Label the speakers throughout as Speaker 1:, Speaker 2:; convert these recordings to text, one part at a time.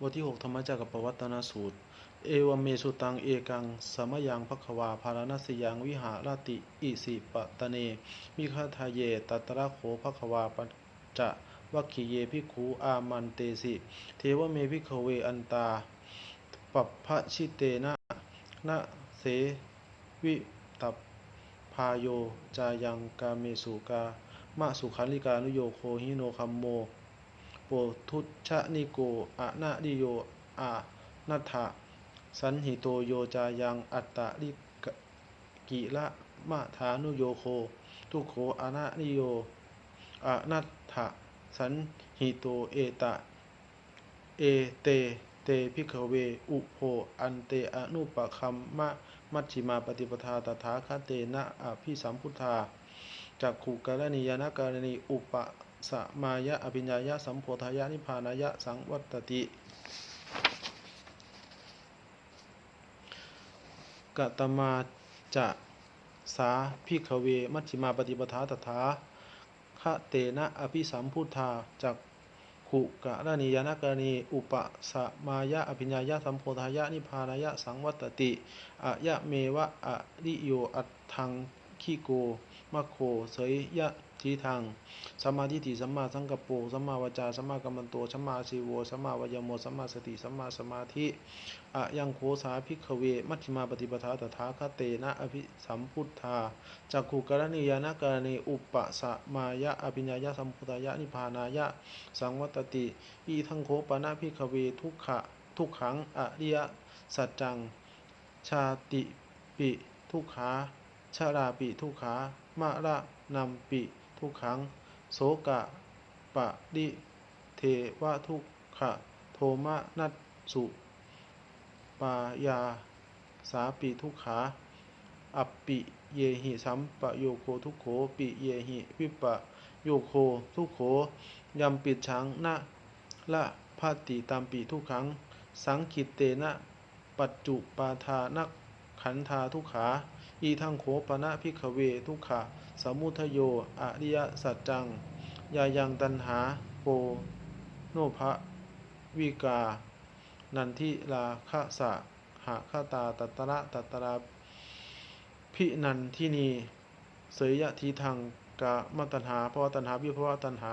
Speaker 1: บทที่ 6 ธรรมจักรปวัตนสูตร เอวเมสุตังเอกังสมยังภควาภารณสยังวิหารติ อิสิปะตะเน มิคาทาเยตัตระโขภควาปัจจะวัคคีเยพิกขูอามันเตสิ เทวเมพิกขเวอันตา ปัปพชิเตนะนะเสวิตัปพายโยจายังกาเมสุกามะสุขันลิกานุโยโคหิโนคัมโม โปทุชะนิโกอะนะดิโยอานัตถะสันหิโตโยจายังอัตตะลิกิละมะฐานุโยโค ทุโขอะนะนิโยอะนัตถะสันหิโตเอตะ เอเตเตพิกเว อุโภอันเตอนุปคัมมะมัชฌิมาปฏิปทาตถาคเตนะอภิสัมพุทธาจักขุกรณียานการณีอุป สมายะอภิญญายะสัมโพธายะนิพพานายะสังวัตติกตมาจะสาพิกเว มัชฌิมาปฏิปทาตถาคะเตนะอภิสัมพุทธาจักขุกะรณียานกรณีอุปสมายะอภิญญายะสัมโพธายะนิพานายะสังวัตติอะยะเมวะอะริโยอัตถังคิโกมะโคเสยยะ ทีทางสัมมาทิฏฐิสัมมาสังกัปโปสัมมาวจาสัมมากัมมันโตสัมมาชีโวสัมมาวายโมสัมมาสติสัมมาสมาธิอะยังโคสาภิกขเว มัชฌิมาปฏิปทาตถาคเตนะอภิสัมพุทธาจักขุกรณียานการณีอุปสมายะอภิญญายะสัมพุทธายะนิพานายะ สังวัตติ อีทังโคปนะภิกขเวทุกขะทุกขังอริยสัจจัง ชาติปิทุกขาชาราปิทุกขามะระนำปิ ทุกขัง โสกะปะดิเทวะทุกขะโทมะนัสสุปายาสาปิทุกขาอัปปิเยหิสัมปะโยโคทุกโขปิเยหิวิปะโยโคทุกโขยำปิดชังนะละพาติตามปีทุกขัง สังคิตเตนะ ปัจจุปาทานักขันธาทุกขา อีทังโขปนะพิกเวทุกขะสมุทโยอริยสัจจัง ยายังตันหาโปโนภะวิกา นันทิลาคะสะหะคตาตัตระตัตระพินันทินี เสยยะทีทางกะมตัญหาเพราะว่าตัญหาวิภวะตัญหา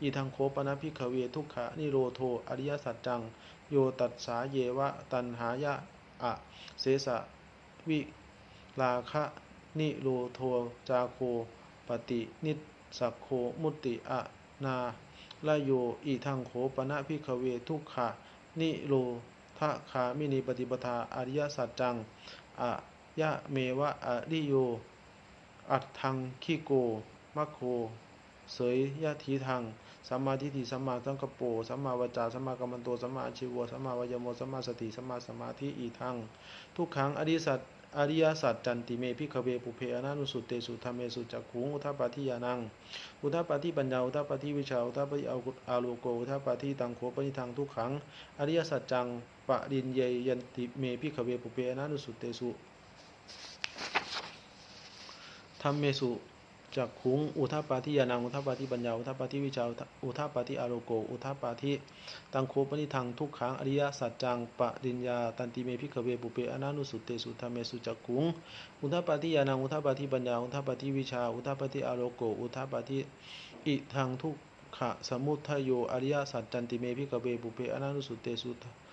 Speaker 1: อีทางโคปนะพิกขเวทุกขะนิโรโทอริยสัจจัง โยตัสสาเยวะตันหายะอะเสสะวิ ลาคะนิโรโทจาโคปฏินิสักโคมุติอะนาละโยอีทังโขปนะพิกขเวทุกขะนิโรทะคามินีปฏิปทาอริยสัจจังอะยะเมวะอริโย อัตทังคิโกมัคโคเสยยะทีทังสัมมาทิฏฐิสัมมาสังกปโปสัมมาวจาสัมมากัมมันโตสัมมาอาชีวะสัมมาวายโมสัมมาสติสัมมาสมาธิอีทังทุกขังอริสัตอริยสัจจันติเมพิขเวปุเพอนานุสุเตสุธรรมเมสุจักขุงอุทัปาทิยานัง อุทัปาทิปัญญาอุทัปาทิวิชาอุทัปาทิอากุอาโลโกอุทัปาทิตังโขปนิทังทุกขัง อริยสัจจังปะรินเยยันติเมพิขเวปุเพอนานุสุเตสุธรรมเมสุ จักขุงอุทาปาทิยานังอุทาปาทิปัญญาอุทาปาทิวิชาอุทาปาทิอาโลโก อุทาปาทิตังโคปนิทังทุกขังอริยสัจจังปะริญญาตันติเมพิขเวปุเปอนานุสุเตสุธรรมเมสุจักขุงอุทาปาทิยานังอุทาปาทิปัญญาอุทาปาทิวิชาอุทาปาทิอาโลโก อุทาปาทิอิทังทุกขะสมุทโยอริยสัจจันติเมพิขเวปุเปอนานุสุเตสุธรรม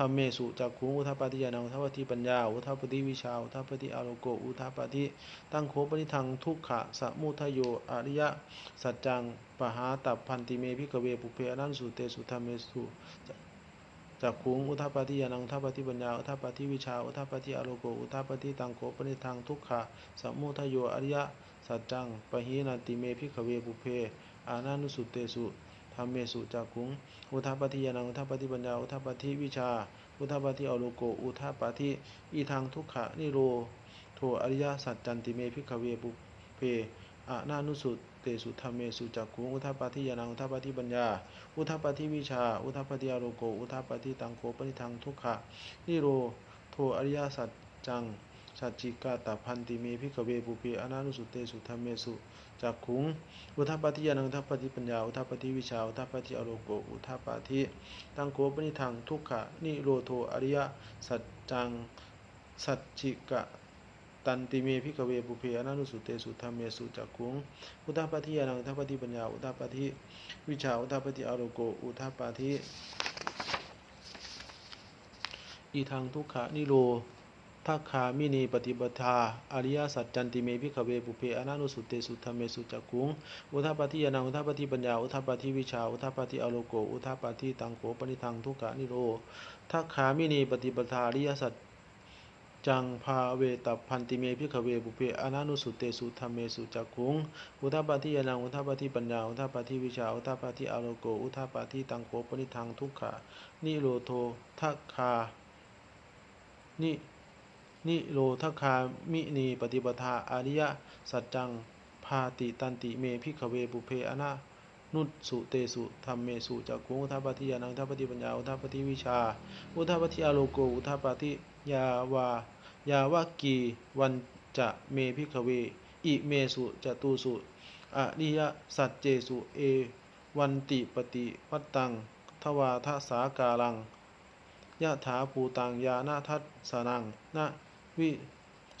Speaker 1: ธรรมเมสุจักขุงอุทาปาทิยานังอุทาปาทิปัญญาอุทาปาทิวิชาอุทาปาทิอาโลโกอุทาปาทิตั้งโคปนิทังทุกขะสมุทโยอริยสัจจังปหาตับพันติเมพิกเวปุเพอนันสุเตสุธรรมเมสุจักขุงอุทาปาทิยานังทาปาทิปัญญาอุทาปาทิวิชาอุทาปาทิอโลโกอุทาปาทิตังโคปนิทังทุกขะสมุทโยอริยสัจจังปหินันติเมพิกเวปุเพอานานุสุเตสุ รรมเมสุจักขุง อุทาปาทิยานัง อุทาปาทิปัญญา อุทาปาทิวิชา อุทาปาทิอโลโก อุทาปาทิอีทางทุกขะนิโรโทอริยสัจจันติเมพิกเวปุเพอานานุสุเตสุธรรมเมสุจักขุง อุทาปาทิยานัง อุทาปาทิปัญญา อุทาปาทิวิชา อุทาปาทิอโลโก อุทาปาทิตังโคปนิทังทุกขะนิโรโทอริยสัจจังสัจจิกาตพันติเมพิกเวปุเพอนานุสุเตสุธรรมเมสุ จักขุง อุทาปาทิยานังอุทาปาทิปัญญา อุทาปาทิวิชา อุทาปาทิอโลโก อุทาปาทิตังโกปนิทัง ทุกขะ นิโรโท อริยสัจจัง สัจจิกะ ตันติเมพิกเวปุเพอนันุสุเตสุธรรมเมสุจักขุง อุทาปาทิยานังอุทาปาทิปัญญา อุทาปาทิวิชา อุทาปาทิอโลโก อุทาปาทิอีทางทุกขะนิโร ทักขามินีปฏิปทาอริยสัจจันติเมพิขเวปุเพอนานุสุเตสุธรรมเมสุจักกุง อุทาปาทิยานังอุทาปาทิปัญญา อุทาปาทิวิชา อุทาปาทิอโลโก อุทาปาทิตังโขปนิทังทุกขะนิโรทักขามินีปฏิปทาอริยสัจจังภาเวตัพพันติเมพิขเวปุเพอนานุสุเตสุธรรมเมสุจักกุง อุทาปาทิยานังอุทาปาทิปัญญา อุทาปาทิวิชา อุทาปาทิอโลโก อุทาปาทิตังโขปนิทังทุกขะนิโรโททักขานิ นิโรธคามินีปฏิปทาอริยสัจจังพาติตันติเมพิขเวปุเพอนานุสุเตสุธรรมเมสุจักกุงอุทาปฏิยานังอุทาปฏิปัญญาอุทาปฏิวิชา อุทาปฏิอโลโกอุทาปฏิยาวายาวากีวันจะเมพิขเว อิเมสุจตุสุอริยสัจเจสุเอ วันติปฏิวัตตังทวาทสาการังยะถาภูตังยานาทัสสนังนะ วิ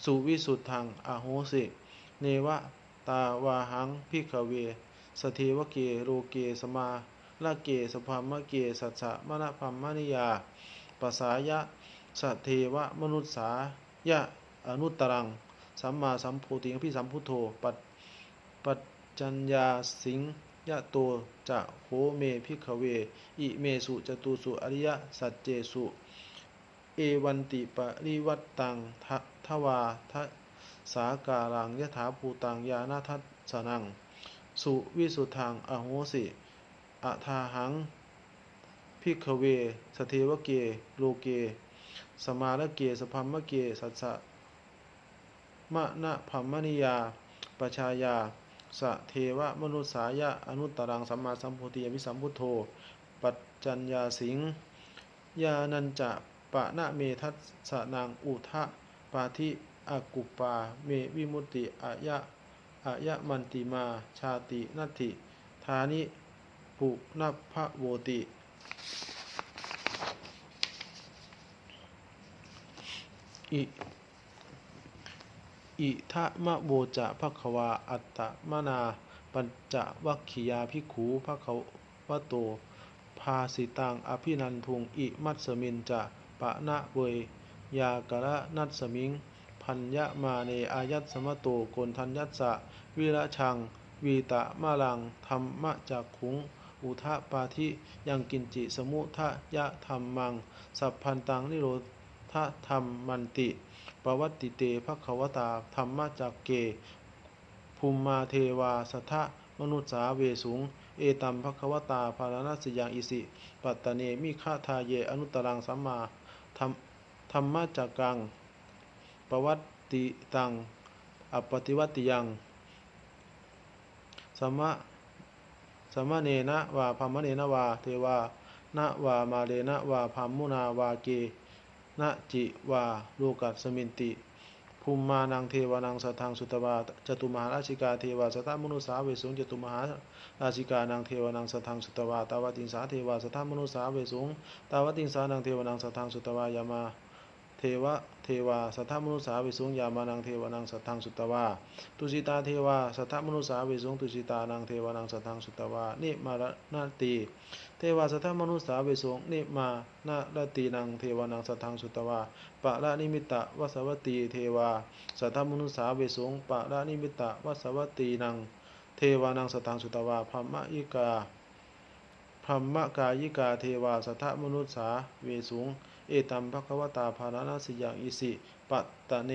Speaker 1: สุวิสุทธังอโหสิ เนวะตาวาหังพิกเว สเทวเกโรเกสมาละเกสภามะเกสัจจะมณพัมมณิยาปสายะสเทวะมนุษสายะอนุตตรัง สัมมาสัมโพธิพิสัมพุทโธปัจปัจจัญญาสิงยะโตจะโหเมพิกเว อิเมสุจตุสุอริยสัจเจสุ เอวันติปริวัตตังททวาทะสาการังยถาภูตังยานาทัสสนัง สุวิสุทธังอโหสิอะทาหังพิกเว สเทวเก โลเก สมาลเก สพัมมะเก สัสสะมะนะพัมมณิยา ปชายา สะเทวมนุษสายะ อนุตตรังสัมมาสัมโพธิอภิสัมพุทโธ ปัจจัญญาสิง ยานันจะ ปะนะเมทัสนางอุทะปาทิอากุปา เมวิมุตติอายะอายะมันติมา ชาตินัตถิ ธานิปุนัพะโวติ อิอิทะมะโวจะภะควา อัตตมนา ปัญจวัคคียาภิกขูภะควะโต ภาสิตังอภินันทุง อิมัตสมินจะ ปะนะเวยยากระนัตสมิง พัญญมาเนอายัตสมโตโกนทัญยัสสะวิระชัง วีตะมาลังธรรมะจักขุง อุทะปาธิยังกินจิสมุทะยะธรรมมัง สัพพันตังนิโรธะธรรมมันติปวัตติเตภควตาธรรมะจักเกภูมิมาเทวาสัทธะมนุษสาเวสุง เอตัมภควตาภารณสยังอิสิ ปัตตเนมิฆาทาเยอนุตตรังสัมมา ธรรมธรรมะจักกังปวัตติตังอปฏิวัติยังสมะสมะเนนะวาพามะเนนะวาเทวานะวามาเลนะวาพามุนาวาเกนะจิวาโลกัสสมินติ ภูมิมานังเทวานังสัทธังสุตวาจตุมหาราชิกาเทวาสัทธมนุสาเวสุงจตุมหาราชิกานังเทวานังสัทธังสุตวาตาวติงสาเทวาสัทธมนุสาเวสุงตาวติงสานังเทวานังสัทธังสุตวายามา เทวะเทวาสัทธมนุสาเวสุงยามานังเทวานังสัทธังสุตตวาตุสิตาเทวาสัทธมนุสาเวสุงตุสิตานังเทวานังสัทธังสุตตวานิมารนาตีเทวาสัทธมนุสาเวสุงนิมานาลตีนังเทวานังสัทธังสุตตวาปะละนิมิตตวสวัตตีเทวาสัทธมนุสาเวสุงปะละนิมิตตวสวัตตีนังเทวานังสัทธังสุตตวาพัมมะยิกา พัมมะกายิกาเทวาสัทธมนุษสาเวสุง เอตัมภควตาภารณสิยังอิสิปัตตเน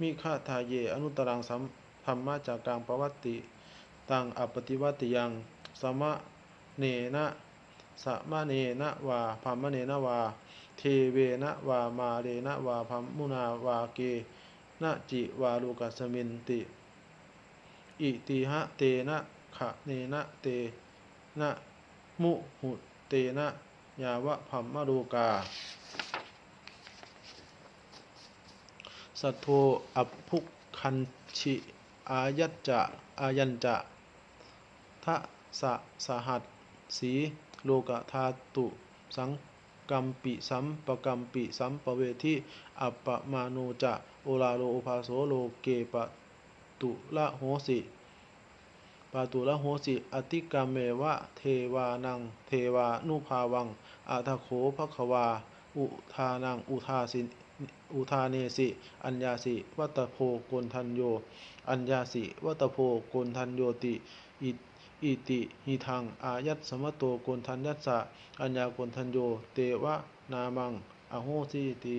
Speaker 1: มิฆาทาเย อนุตรังสัมธรรมะจากกลางปวัตติ ตังอปฏิวัติยังสมะเนนะสมะเนนะวาพัมมะเนนะวา เทเวนะวามาเรนะวาพัมมุนาวาเกนะจิวาลูกัสมินติ อิติหะเตนะขะเนนะเตนะ มุหุเตนะยาวะพัมมะโลกา สัทโธอัพพุคันชิอายัจจะอายัญจะทะสะสหัสสีโลกธาตุ สังกัมปิสัมปกัมปิสัมปเวทิอัปปมาโนจะโอลาโลภาโสโลเกปตุละโหสิาตุละโหสิอติกรรมเมวะเทวานัง เทวานุภาวังอาทโขภควา อุทานังอุทาสิอุทาเนสิ อัญญาสิ วัตโพโกนทันโย อัญญาสิ วัตโพโกนทันโยติอิอิติหิทัง อายัตสมโตโกนทันยัสสะ อัญญาโกนทันโย เตวะนามัง อโหสิติ